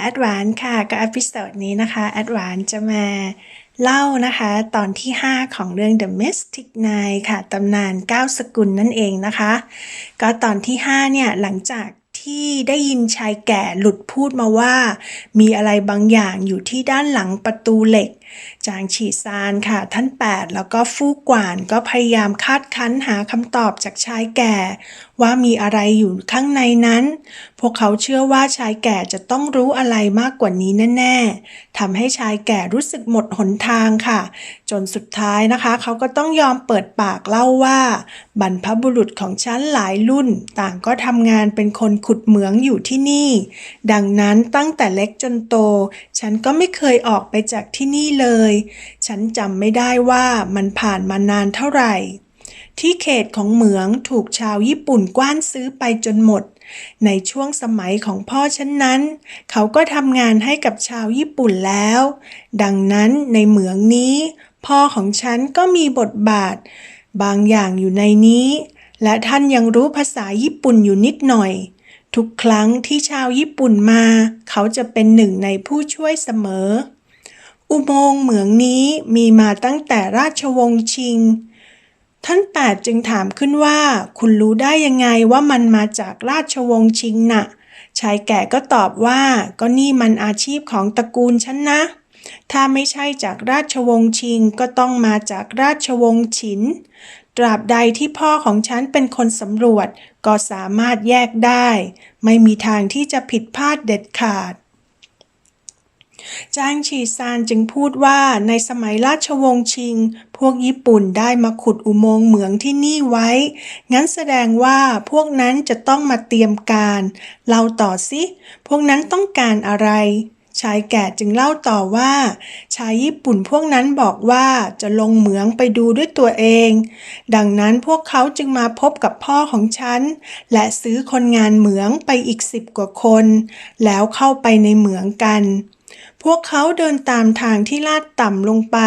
แอดวานค่ะก็อพิโซดนี้นะคะแอดวานจะมาเล่านะคะตอนที่ 5 ของเรื่อง The Mystic Nine ค่ะตำนาน 9 สกุลนั่นเองนะคะ ก็ตอนที่ 5 เนี่ย หลังจากที่ได้ยินชายแก่หลุดพูดมาว่า มีอะไรบางอย่างอยู่ที่ด้านหลังประตูเหล็ก จางฉีซานค่ะท่าน 8 แล้วก็ฟู่กวานก็พยายามคาดคั้นหาคำตอบจากชายแก่ ว่ามีอะไรอยู่ข้างในนั้น พวกเขาเชื่อว่าชายแก่จะต้องรู้อะไรมากกว่านี้แน่ๆทำให้ชายแก่รู้สึกหมดหนทางค่ะ จนสุดท้ายนะคะ เขาก็ต้องยอมเปิดปากเล่าว่า บรรพบุรุษของฉันหลายรุ่น ต่างก็ทำงานเป็นคนขุดเหมืองอยู่ที่นี่ ดังนั้นตั้งแต่เล็กจนโต ฉันก็ไม่เคยออกไปจากที่นี่เลยฉันจำไม่ได้ว่ามันผ่านมานานเท่าไหร่ ที่เขตของเหมืองถูกชาวญี่ปุ่นกว้านซื้อไปจนหมด ในช่วงสมัยของพ่อฉันนั้น เขาก็ทำงานให้กับชาวญี่ปุ่นแล้ว ดังนั้นในเหมืองนี้ พ่อของฉันก็มีบทบาท บางอย่างอยู่ในนี้ และท่านยังรู้ภาษาญี่ปุ่นอยู่นิดหน่อยทุกครั้งที่ชาวญี่ปุ่นมา เขาจะเป็นหนึ่งในผู้ช่วยเสมอ อุโมงค์เหมืองนี้มีมาตั้งแต่ราชวงศ์ชิง ท่านแปดจึงถามขึ้นว่า คุณรู้ได้ยังไงว่ามันมาจากราชวงศ์ชิงน่ะ ชายแก่ก็ตอบว่า ก็นี่มันอาชีพของตระกูลฉันนะ ถ้าไม่ใช่จากราชวงศ์ชิงก็ต้องมาจากราชวงศ์ฉิน ตราบใดที่พ่อของฉันเป็นคนสำรวจ ก็สามารถแยกได้ ไม่มีทางที่จะผิดพลาดเด็ดขาด จางฉีซานจึงพูดว่าในสมัยราชวงศ์ชิง พวกญี่ปุ่นได้มาขุดอุโมงค์เหมืองที่นี่ไว้ งั้นแสดงว่าพวกนั้นจะต้องมาเตรียมการเล่าต่อสิพวกนั้นต้องการอะไร ชายแก่จึงเล่าต่อว่า ชายญี่ปุ่นพวกนั้นบอกว่าจะลงเหมืองไปดูด้วยตัวเอง ดังนั้นพวกเขาจึงมาพบกับพ่อของฉัน และซื้อคนงานเหมืองไปอีกสิบกว่าคน แล้วเข้าไปในเหมืองกัน พวกเขาเดินตามทางที่ลาดต่ำลงไป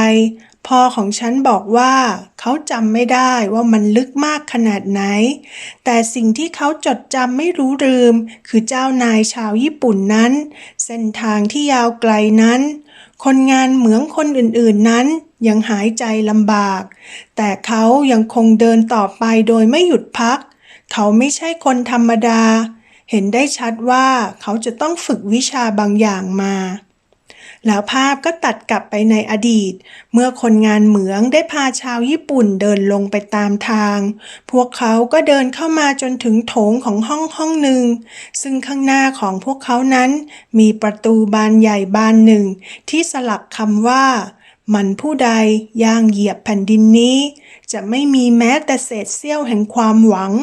พ่อของฉันบอกว่า เขาจำไม่ได้ว่ามันลึกมากขนาดไหน แต่สิ่งที่เขาจดจำไม่รู้ลืม คือเจ้านายชาวญี่ปุ่นนั้น เส้นทางที่ยาวไกลนั้น คนงานเหมืองคนอื่นๆนั้นยังหายใจลำบาก แต่เขายังคงเดินต่อไปโดยไม่หยุดพัก เขาไม่ใช่คนธรรมดา เห็นได้ชัดว่าเขาจะต้องฝึกวิชาบางอย่างมา แล้วภาพก็ตัดกลับไปในอดีต เมื่อคนงานเหมืองได้พาชาวญี่ปุ่นเดินลงไปตามทาง พวกเขาก็เดินเข้ามาจนถึงโถงของห้องห้องหนึ่ง ซึ่งข้างหน้าของพวกเขานั้น มีประตูบานใหญ่บานหนึ่ง ที่สลักคำว่า มันผู้ใดย่างเหยียบแผ่นดินนี้ จะไม่มีแม้แต่เศษเสี้ยวแห่งความหวัง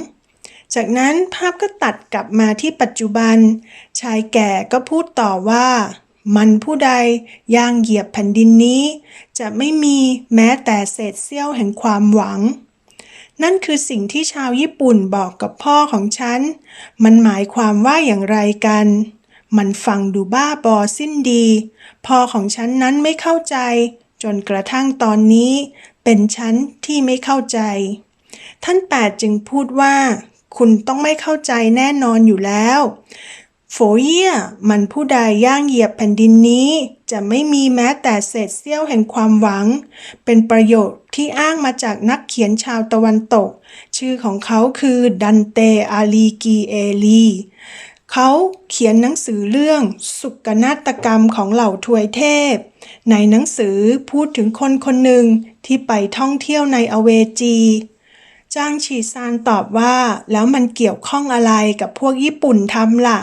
จากนั้นภาพก็ตัดกลับมาที่ปัจจุบัน ชายแก่ก็พูดต่อว่า มันผู้ใดย่างเหยียบแผ่นดินนี้ จะไม่มีแม้แต่เศษเสี้ยวแห่งความหวัง นั่นคือสิ่งที่ชาวญี่ปุ่นบอกกับพ่อของฉัน มันหมายความว่าอย่างไรกัน มันฟังดูบ้าบอสิ้นดี พ่อของฉันนั้นไม่เข้าใจ จนกระทั่งตอนนี้ เป็นฉันที่ไม่เข้าใจ ท่านแปดจึงพูดว่า คุณต้องไม่เข้าใจแน่นอนอยู่แล้ว โฟเยียมันผู้ใดย่างเหยียบแผ่นดินนี้ จะไม่มีแม้แต่เศษเสี้ยวแห่งความหวัง เป็นประโยคที่อ้างมาจากนักเขียนชาวตะวันตก ชื่อของเขาคือดันเตอาลีกีเอลีเขาเขียนหนังสือเรื่องสุกนาฏกรรมของเหล่าทวยเทพ ในหนังสือพูดถึงคนคนหนึ่งที่ไปท่องเที่ยวในอเวจีจางฉีซานตอบว่าแล้วมันเกี่ยวข้องอะไรกับพวกญี่ปุ่นทำล่ะ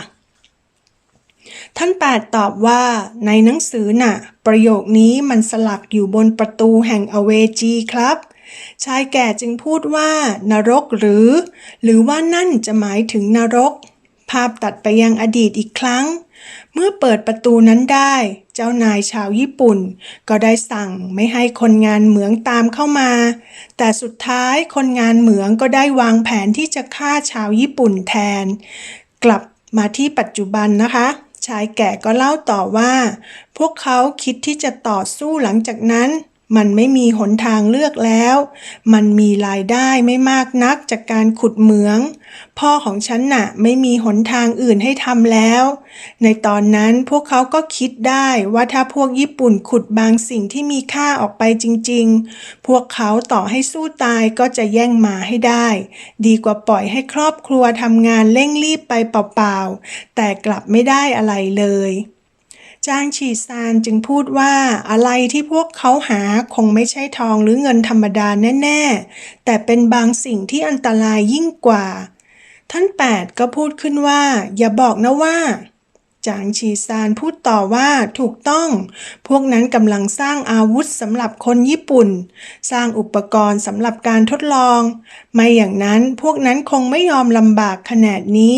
ท่านแปดตอบว่า ในหนังสือน่ะ ประโยคนี้มันสลักอยู่บนประตูแห่งอเวจีครับ ชายแก่จึงพูดว่า นรกหรือ หรือว่านั่นจะหมายถึงนรก ภาพตัดไปยังอดีตอีกครั้ง เมื่อเปิดประตูนั้นได้ เจ้านายชาวญี่ปุ่น ก็ได้สั่งไม่ให้คนงานเหมืองตามเข้ามา แต่สุดท้ายคนงานเหมืองก็ได้วางแผนที่จะฆ่าชาวญี่ปุ่นแทน กลับมาที่ปัจจุบันนะคะ ชายแก่ก็เล่าต่อว่า พวกเขาคิดที่จะต่อสู้หลังจากนั้น มันไม่มีหนทางเลือกแล้ว มันมีรายได้ไม่มากนักจากการขุดเหมือง พ่อของฉันน่ะไม่มีหนทางอื่นให้ทำแล้ว ในตอนนั้นพวกเขาก็คิดได้ว่าถ้าพวกญี่ปุ่นขุดบางสิ่งที่มีค่าออกไปจริง ๆ พวกเขาต่อให้สู้ตายก็จะแย่งมาให้ได้ ดีกว่าปล่อยให้ครอบครัวทำงานเร่งรีบไปเปล่าๆ แต่กลับไม่ได้อะไรเลย จางฉีซานจึงพูดว่าอะไรที่พวกเขาหาคงไม่ใช่ทองหรือเงินธรรมดาแน่ ๆ แต่เป็นบางสิ่งที่อันตรายยิ่งกว่า ท่านแปดก็พูดขึ้นว่า อย่าบอกนะว่าจางฉีซานพูดต่อว่าถูกต้อง พวกนั้นกำลังสร้างอาวุธสำหรับคนญี่ปุ่น สร้างอุปกรณ์สำหรับการทดลอง ไม่อย่างนั้นพวกนั้นคงไม่ยอมลำบากขนาดนี้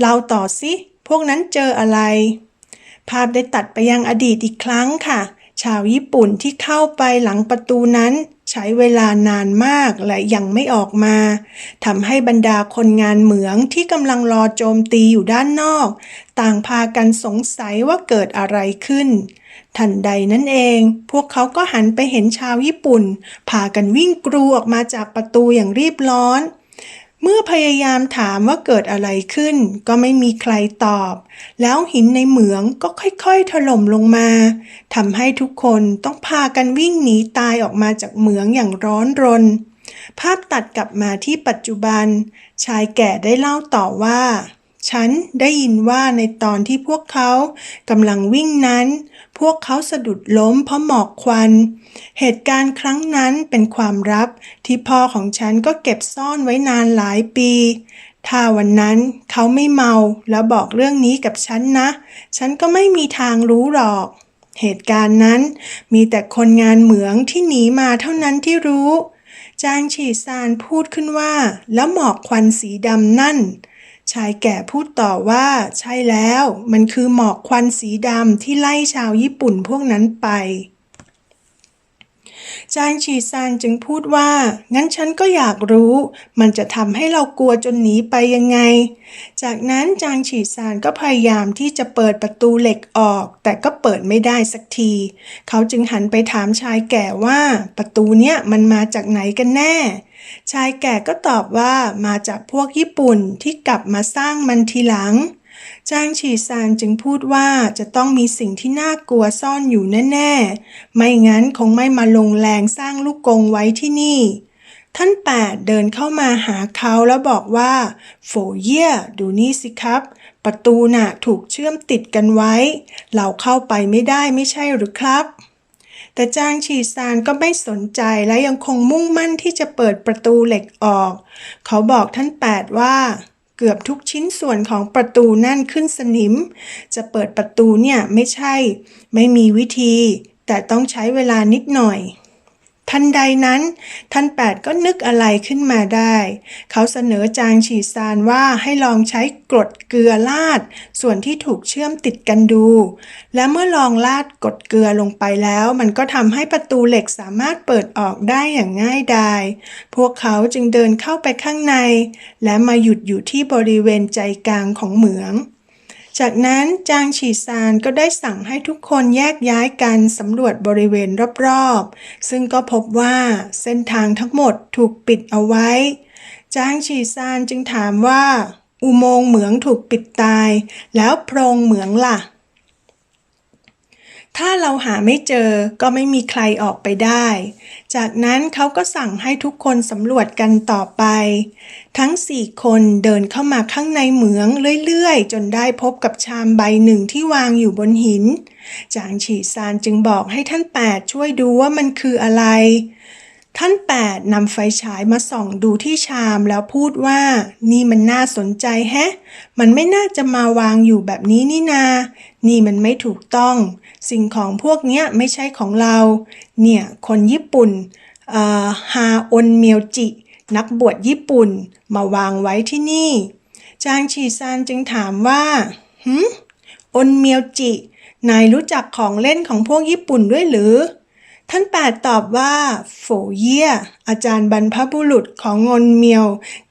เราต่อสิ พวกนั้นเจออะไร ภาพได้ตัดไปยังอดีตอีกครั้งค่ะ ชาวญี่ปุ่นที่เข้าไปหลังประตูนั้น ใช้เวลานานมากและยังไม่ออกมาทำให้บรรดาคนงานเหมืองที่กำลังรอโจมตีอยู่ด้านนอก ต่างพากันสงสัยว่าเกิดอะไรขึ้นทันใดนั้นเอง พวกเขาก็หันไปเห็นชาวญี่ปุ่น พากันวิ่งกรูออกมาจากประตูอย่างรีบร้อน เมื่อพยายามถามว่าเกิดอะไรขึ้น ก็ไม่มีใครตอบ แล้วหินในเหมืองก็ค่อยๆถล่มลงมาทำให้ทุกคนต้องพากันวิ่งหนีตายออกมาจากเหมืองอย่างร้อนรน ภาพตัดกลับมาที่ปัจจุบัน ชายแก่ได้เล่าต่อว่า ฉันได้ยินว่าในตอนที่พวกเขากำลังวิ่งนั้น พวกเขาสะดุดล้มเพราะหมอกควัน เหตุการณ์ครั้งนั้นเป็นความลับที่พ่อของฉันก็เก็บซ่อนไว้นานหลายปี ถ้าวันนั้นเขาไม่เมาแล้วบอกเรื่องนี้กับฉันนะ ฉันก็ไม่มีทางรู้หรอก เหตุการณ์นั้นมีแต่คนงานเหมืองที่หนีมาเท่านั้นที่รู้ จางฉีซานพูดขึ้นว่า แล้วหมอกควันสีดำนั่น ชายแก่พูดต่อว่า ใช่แล้ว มันคือหมอกควันสีดำที่ไล่ชาวญี่ปุ่นพวกนั้นไปจางฉีซานจึงพูดว่า งั้นฉันก็อยากรู้ มันจะทำให้เรากลัวจนหนีไปยังไง จากนั้นจางฉีซานก็พยายามที่จะเปิดประตูเหล็กออก แต่ก็เปิดไม่ได้สักที เขาจึงหันไปถามชายแก่ว่า ประตูเนี้ยมันมาจากไหนกันแน่ ชายแก่ก็ตอบว่ามาจากพวกญี่ปุ่นที่กลับมาสร้างมันทีหลัง จางฉีซานจึงพูดว่าจะต้องมีสิ่งที่น่ากลัวซ่อนอยู่แน่ ๆ ไม่งั้นคงไม่มาลงแรงสร้างลูกกงไว้ที่นี่ ท่านแปดเดินเข้ามาหาเขาแล้วบอกว่าโฟเย่ดูนี่สิครับ ประตูน่ะถูกเชื่อมติดกันไว้ เราเข้าไปไม่ได้ไม่ใช่หรือครับ แต่จางฉีซานก็ไม่สนใจและยังคงมุ่งมั่นที่จะเปิดประตูเหล็กออก เขาบอกท่านแปดว่าเกือบทุกชิ้นส่วนของประตูนั่นขึ้นสนิม จะเปิดประตูเนี่ยไม่ใช่ ไม่มีวิธี แต่ต้องใช้เวลานิดหน่อย ทันใดนั้น ท่านแปดก็นึกอะไรขึ้นมาได้ เขาเสนอจางฉีซานว่าให้ลองใช้กรดเกลือลาด ส่วนที่ถูกเชื่อมติดกันดู และเมื่อลองลาดกรดเกลือลงไปแล้ว มันก็ทำให้ประตูเหล็กสามารถเปิดออกได้อย่างง่ายดายพวกเขาจึงเดินเข้าไปข้างใน และมาหยุดอยู่ที่บริเวณใจกลางของเหมือง จากนั้นจางฉีซานก็ได้สั่งให้ทุกคนแยกย้ายกันสำรวจบริเวณรอบๆ ซึ่งก็พบว่าเส้นทางทั้งหมดถูกปิดเอาไว้ จางฉีซานจึงถามว่า อุโมงค์เหมืองถูกปิดตาย แล้วโพรงเหมืองล่ะ ถ้าเราหาไม่เจอก็ไม่มีใครออกไปได้ จากนั้นเขาก็สั่งให้ทุกคนสำรวจกันต่อไป ทั้งสี่คนเดินเข้ามาข้างในเหมืองเรื่อยๆ จนได้พบกับชามใบหนึ่งที่วางอยู่บนหิน จางฉีซานจึงบอกให้ท่านแปดช่วยดูว่ามันคืออะไร ท่านแปดนำไฟฉายมาส่องดูที่ชามแล้วพูดว่า นี่มันน่าสนใจแฮะ มันไม่น่าจะมาวางอยู่แบบนี้นี่นา นี่มันไม่ถูกต้อง สิ่งของพวกเนี้ยไม่ใช่ของเรา เนี่ย คนญี่ปุ่นฮาออนเมียวจิ นักบวชญี่ปุ่น มาวางไว้ที่นี่ จางฉีซานจึงถามว่าหืมออนเมียวจิ นายรู้จักของเล่นของพวกญี่ปุ่นด้วยหรือ ท่านแปดตอบว่าโฝเยี่ย อาจารย์บรรพบุรุษของงนเมียว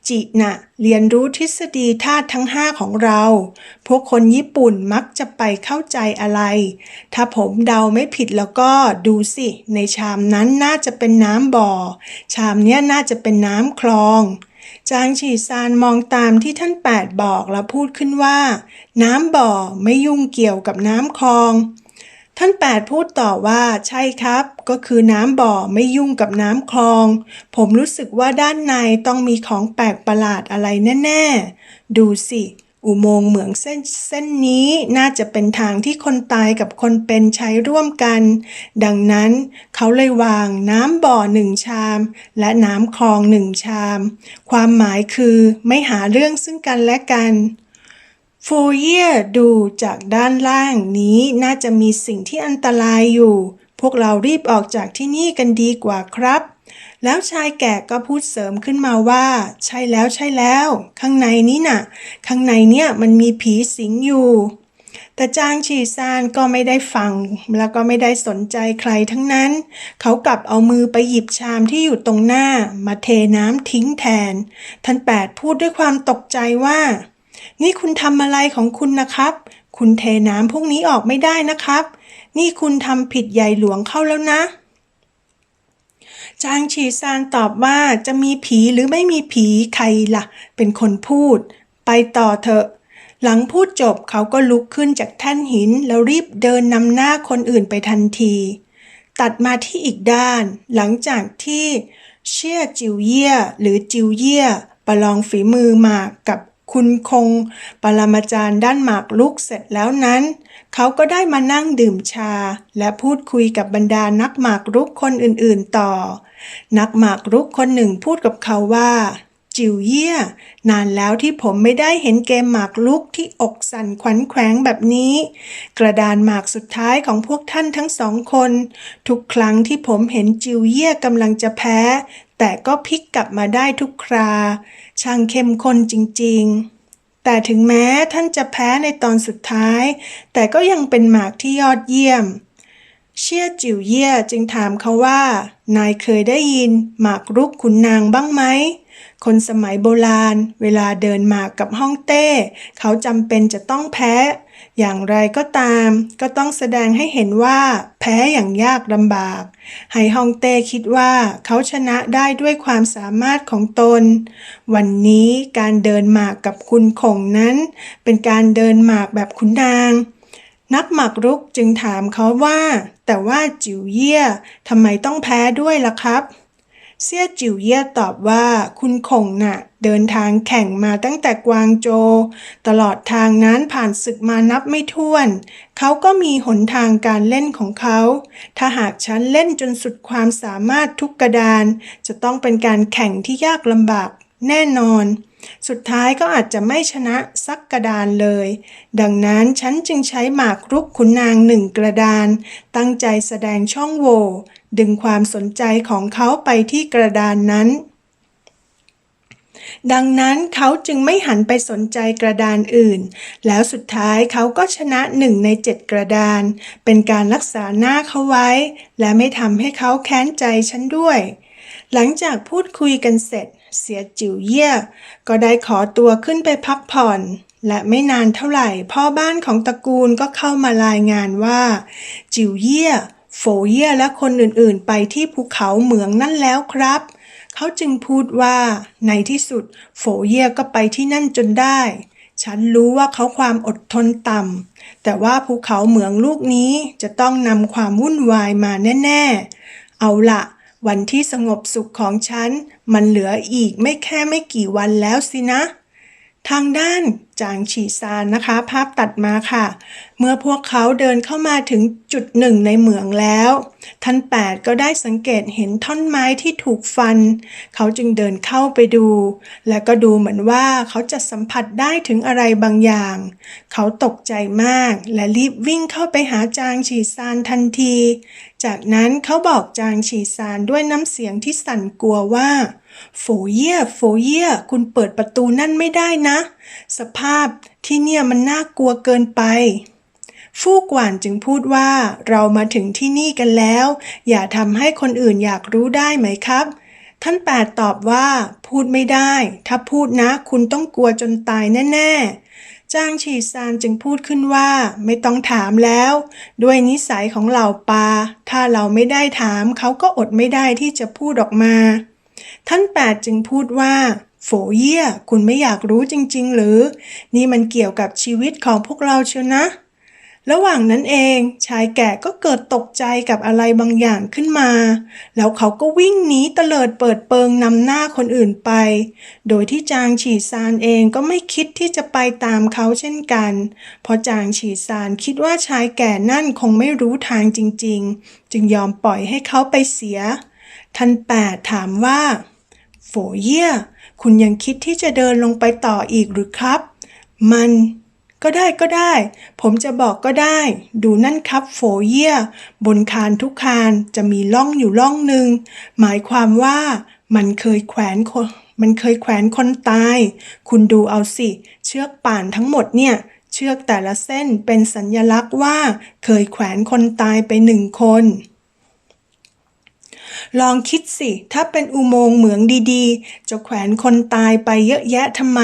จินะเรียนรู้ทฤษฎีธาตุทั้งห้าของเรา พวกคนญี่ปุ่นมักจะไปเข้าใจอะไร ถ้าผมเดาไม่ผิดแล้วก็ดูสิ ในชามนั้นน่าจะเป็นน้ำบ่อ ชามเนี้ยน่าจะเป็นน้ำคลองจางฉีซานมองตามที่ท่านแปดบอกแล้วพูดขึ้นว่า น้ำบ่อไม่ยุ่งเกี่ยวกับน้ำคลอง ท่านแปดพูดต่อว่าใช่ครับ ก็คือน้ำบ่อไม่ยุ่งกับน้ำคลอง ผมรู้สึกว่าด้านในต้องมีของแปลกประหลาดอะไรแน่ ๆ ดูสิ อุโมงค์เหมืองเส้นเส้นนี้น่าจะเป็นทางที่คนตายกับคนเป็นใช้ร่วมกัน ดังนั้นเขาเลยวางน้ำบ่อหนึ่งชาม และน้ำคลองหนึ่งชาม ความหมายคือไม่หาเรื่องซึ่งกันและกัน โฟเยียดูจากด้านล่างนี้น่าจะมีสิ่งที่อันตรายอยู่ พวกเรารีบออกจากที่นี่กันดีกว่าครับ แล้วชายแก่ก็พูดเสริมขึ้นมาว่า ใช่แล้วใช่แล้ว ข้างในนี้น่ะ ข้างในเนี่ยมันมีผีสิงอยู่ แต่จางฉีซานก็ไม่ได้ฟัง แล้วก็ไม่ได้สนใจใครทั้งนั้น เขากลับเอามือไปหยิบชามที่อยู่ตรงหน้า มาเทน้ำทิ้งแทน ท่านแปดพูดด้วยความตกใจว่า นี่คุณทำอะไรของคุณนะครับ คุณเทน้ำพวกนี้ออกไม่ได้นะครับ นี่คุณทำผิดใหญ่หลวงเข้าแล้วนะจางฉีซานตอบว่าจะมีผีหรือไม่มีผีใครล่ะ เป็นคนพูด ไปต่อเถอะ หลังพูดจบเขาก็ลุกขึ้นจากแท่นหิน แล้วรีบเดินนำหน้าคนอื่นไปทันที ตัดมาที่อีกด้าน หลังจากที่เชี่ยจิวเยี่ยหรือจิวเยี่ยประลองฝีมือมากับ คุณคงปรมาจารย์ด้านหมากลุกเสร็จแล้วนั้น เขาก็ได้มานั่งดื่มชา และพูดคุยกับบรรดานักหมากรุกคนอื่นๆต่อ นักหมากรุกคนหนึ่งพูดกับเขาว่า จิวเยี่ย นานแล้วที่ผมไม่ได้เห็นเกมหมากลุกที่อกสั่นขวัญแขวงแบบนี้ กระดานหมากสุดท้ายของพวกท่านทั้งสองคน ทุกครั้งที่ผมเห็นจิวเยี่ยกำลังจะแพ้ แต่ก็พลิกกลับมาได้ทุกครา ช่างเข้มข้นจริงๆ แต่ถึงแม้ท่านจะแพ้ในตอนสุดท้าย แต่ก็ยังเป็นหมากที่ยอดเยี่ยม เชี่ยจิ๋วเย่ยจึงถามเขาว่า นายเคยได้ยินหมากรุกขุนนางบ้างไหมคนสมัยโบราณ เวลาเดินหมากกับห้องเต้ เขาจำเป็นจะต้องแพ้ อย่างไรก็ตามก็ต้องแสดงให้เห็นว่าแพ้อย่างยากลำบากให้ฮองเต้คิดว่าเขาชนะได้ด้วยความสามารถของตน วันนี้การเดินหมากกับคุณคงนั้น เป็นการเดินหมากแบบขุนนาง นักหมากรุกจึงถามเขาว่า แต่ว่าจิ๋วเยี่ยทำไมต้องแพ้ด้วยล่ะครับ เซี่ยจิ๋วเย่ยตอบว่าคุณคงน่ะ เดินทางแข่งมาตั้งแต่กวางโจ ตลอดทางนั้นผ่านศึกมานับไม่ถ้วน เขาก็มีหนทางการเล่นของเขา ถ้าหากฉันเล่นจนสุดความสามารถทุกกระดาน จะต้องเป็นการแข่งที่ยากลำบากแน่นอน สุดท้ายก็อาจจะไม่ชนะสักกระดานเลย ดังนั้นฉันจึงใช้หมากรุกขุนนางหนึ่งกระดาน ตั้งใจแสดงช่องโหว่ ดึงความสนใจของเขาไปที่กระดานนั้น ดังนั้นเขาจึงไม่หันไปสนใจกระดานอื่น แล้วสุดท้ายเขาก็ชนะหนึ่งในเจ็ดกระดาน เป็นการรักษาหน้าเขาไว้ และไม่ทำให้เขาแค้นใจฉันด้วย หลังจากพูดคุยกันเสร็จ เสียจิ๋วเยี่ยก็ได้ขอตัวขึ้นไปพักผ่อนและไม่นานเท่าไหร่ พ่อบ้านของตระกูลก็เข้ามารายงานว่า จิ๋วเยี่ย โฝเยี่ยและคนอื่นๆ ไปที่ภูเขาเหมืองนั่นแล้วครับ เขาจึงพูดว่า ในที่สุดโฝเยี่ยก็ไปที่นั่นจนได้ ฉันรู้ว่าเขาความอดทนต่ำ แต่ว่าภูเขาเหมืองลูกนี้จะต้องนำความวุ่นวายมาแน่ ๆ เอาละวันที่สงบสุขของฉัน มันเหลืออีกไม่แค่ไม่กี่วันแล้วสินะ ทางด้านจางฉีซานนะคะ ภาพตัดมาค่ะ เมื่อพวกเขาเดินเข้ามาถึงจุดหนึ่งในเหมืองแล้ว ท่านแปดก็ได้สังเกตเห็นท่อนไม้ที่ถูกฟัน เขาจึงเดินเข้าไปดู และก็ดูเหมือนว่าเขาจะสัมผัสได้ถึงอะไรบางอย่าง เขาตกใจมากและรีบวิ่งเข้าไปหาจางฉีซานทันที จากนั้นเขาบอกจางฉีซานด้วยน้ำเสียงที่สั่นกลัวว่า โฝเย่โฝเย่คุณเปิดประตูนั่นไม่ได้นะ สภาพที่เนี่ยมันน่ากลัวเกินไป ฟู่กหวานจึงพูดว่า เรามาถึงที่นี่กันแล้ว อย่าทำให้คนอื่นอยากรู้ได้ไหมครับ ท่านแปดตอบว่า พูดไม่ได้ ถ้าพูดนะ คุณต้องกลัวจนตายแน่ๆจางฉีซานจึงพูดขึ้นว่า ไม่ต้องถามแล้ว ด้วยนิสัยของเหล่าปลาถ้าเราไม่ได้ถามเขาก็อดไม่ได้ที่จะพูดออกมา ท่านแปดจึงพูดว่า โฝเยี่ย คุณไม่อยากรู้จริง ๆ หรือ นี่มันเกี่ยวกับชีวิตของพวกเราเชียวนะ ระหว่างนั้นเอง ชายแก่ก็เกิดตกใจกับอะไรบางอย่างขึ้นมา แล้วเขาก็วิ่งหนีเตลิดเปิดเปิงนำหน้าคนอื่นไป โดยที่จางฉีซานเองก็ไม่คิดที่จะไปตามเขาเช่นกัน เพราะจางฉีซานคิดว่าชายแก่นั่นคงไม่รู้ทางจริง ๆ จึงยอมปล่อยให้เขาไปเสีย ท่านแปดถามว่าโฝเยี่ยคุณยังคิดที่จะเดินลงไปต่ออีกหรือครับ มันก็ได้ก็ได้ ผมจะบอกก็ได้ ดูนั่นครับโฝเยี่ยบนคานทุกคานจะมีล่องอยู่ล่องหนึ่ง หมายความว่ามันเคยแขวนคนมันเคยแขวนคนตาย คุณดูเอาสิ เชือกป่านทั้งหมดเนี่ย เชือกแต่ละเส้นเป็นสัญญลักษณ์ว่า เคยแขวนคนตายไปหนึ่งคน ลองคิดสิ ถ้าเป็นอุโมงค์เหมืองดีๆ จะแขวนคนตายไปเยอะแยะทำไม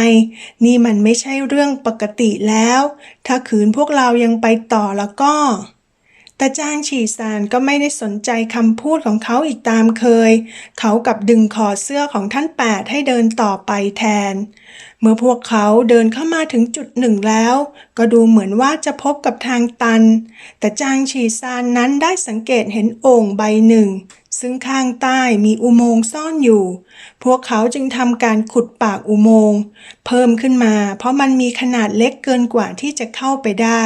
นี่มันไม่ใช่เรื่องปกติแล้ว ถ้าขืนพวกเรายังไปต่อแล้วก็ แต่จางฉีซานก็ไม่ได้สนใจคำพูดของเขาอีกตามเคย เขากับดึงคอเสื้อของท่านแปดให้เดินต่อไปแทน เมื่อพวกเขาเดินเข้ามาถึงจุดหนึ่งแล้ว ก็ดูเหมือนว่าจะพบกับทางตัน แต่จางฉีซานนั้นได้สังเกตเห็นโอ่งใบหนึ่ง ซึ่งข้างใต้มีอุโมงค์ซ่อนอยู่ พวกเขาจึงทำการขุดปากอุโมงค์เพิ่มขึ้นมา เพราะมันมีขนาดเล็กเกินกว่าที่จะเข้าไปได้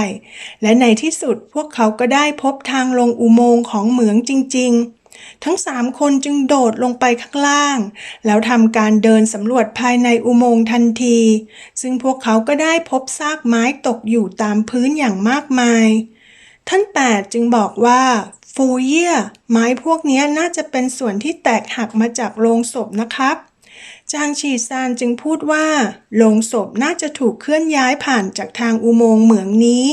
และในที่สุดพวกเขาก็ได้พบทางลงอุโมงค์ของเหมืองจริง ๆ ทั้งสามคนจึงโดดลงไปข้างล่าง แล้วทำการเดินสำรวจภายในอุโมงค์ทันที ซึ่งพวกเขาก็ได้พบซากไม้ตกอยู่ตามพื้นอย่างมากมายท่านแปดจึงบอกว่า ฟูเยียไม้พวกนี้น่าจะเป็นส่วนที่แตกหักมาจากโลงศพนะครับจางฉีซานจึงพูดว่าโลงศพน่าจะถูกเคลื่อนย้ายผ่านจากทางอุโมงค์เหมืองนี้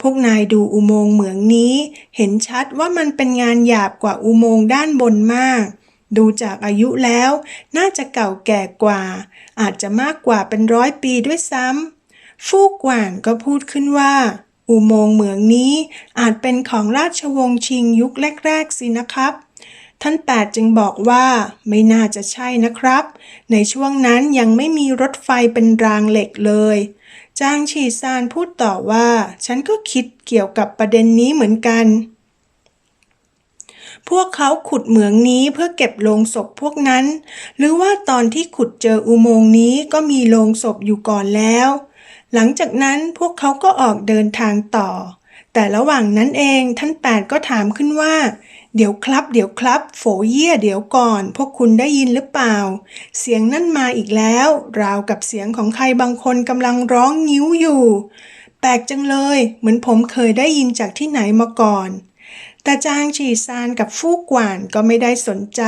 พวกนายดูอุโมงค์เหมืองนี้ เห็นชัดว่ามันเป็นงานหยาบกว่าอุโมงค์ด้านบนมาก ดูจากอายุแล้ว น่าจะเก่าแก่กว่า อาจจะมากกว่าเป็นร้อยปีด้วยซ้ำฟูกหวานก็พูดขึ้นว่า อุโมงค์เหมืองนี้อาจเป็นของราชวงศ์ชิงยุคแรก ๆ สินะครับ ท่านแปดจึงบอกว่าไม่น่าจะใช่นะครับ ในช่วงนั้นยังไม่มีรถไฟเป็นรางเหล็กเลย จางฉีซานพูดต่อว่า ฉันก็คิดเกี่ยวกับประเด็นนี้เหมือนกันพวกเขาขุดเหมืองนี้เพื่อเก็บโลงศพพวกนั้น หรือว่าตอนที่ขุดเจออุโมงค์นี้ก็มีโลงศพอยู่ก่อนแล้ว หลังจากนั้นพวกเขาก็ออกเดินทางต่อ แต่ระหว่างนั้นเองท่านแปดก็ถามขึ้นว่า เดี๋ยวครับ เดี๋ยวครับ โฝเยี่ยเดี๋ยวก่อน พวกคุณได้ยินหรือเปล่า เสียงนั่นมาอีกแล้ว ราวกับเสียงของใครบางคนกำลังร้องงิ้วอยู่ แปลกจังเลย เหมือนผมเคยได้ยินจากที่ไหนมาก่อนแต่จางฉีซานกับฟูกกว่านก็ไม่ได้สนใจ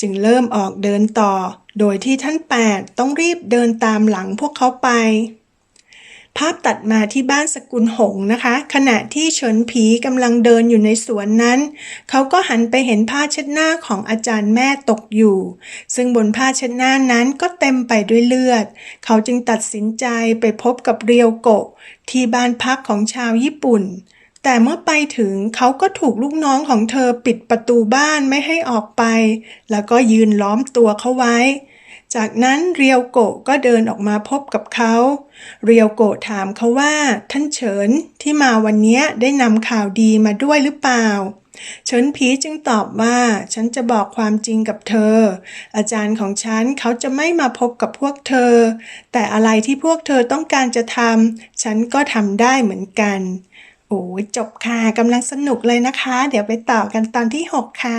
จึงเริ่มออกเดินต่อ โดยที่ท่านแปดต้องรีบเดินตามหลังพวกเขาไป ภาพตัดมาที่บ้านสกุลหงนะคะ ขณะที่เฉินผีกำลังเดินอยู่ในสวนนั้น เขาก็หันไปเห็นผ้าเช็ดหน้าของอาจารย์แม่ตกอยู่ ซึ่งบนผ้าเช็ดหน้านั้นก็เต็มไปด้วยเลือด เขาจึงตัดสินใจไปพบกับเรียวโกะ ที่บ้านพักของชาวญี่ปุ่น แต่เมื่อไปถึงเขาก็ถูกลูกน้องของเธอปิดประตูบ้านไม่ให้ออกไป แล้วก็ยืนล้อมตัวเขาไว้ จากนั้นเรียวโกะก็เดินออกมาพบกับเขา เรียวโกะถามเขาว่า ท่านเฉินที่มาวันนี้ได้นำข่าวดีมาด้วยหรือเปล่า เฉินผีจึงตอบว่า ฉันจะบอกความจริงกับเธอ อาจารย์ของฉันเขาจะไม่มาพบกับพวกเธอ แต่อะไรที่พวกเธอต้องการจะทำฉันก็ทำได้เหมือนกัน โอ้จบค่ะกำลังสนุกเลยนะคะ เดี๋ยวไปต่อกันตอนที่ 6 ค่ะ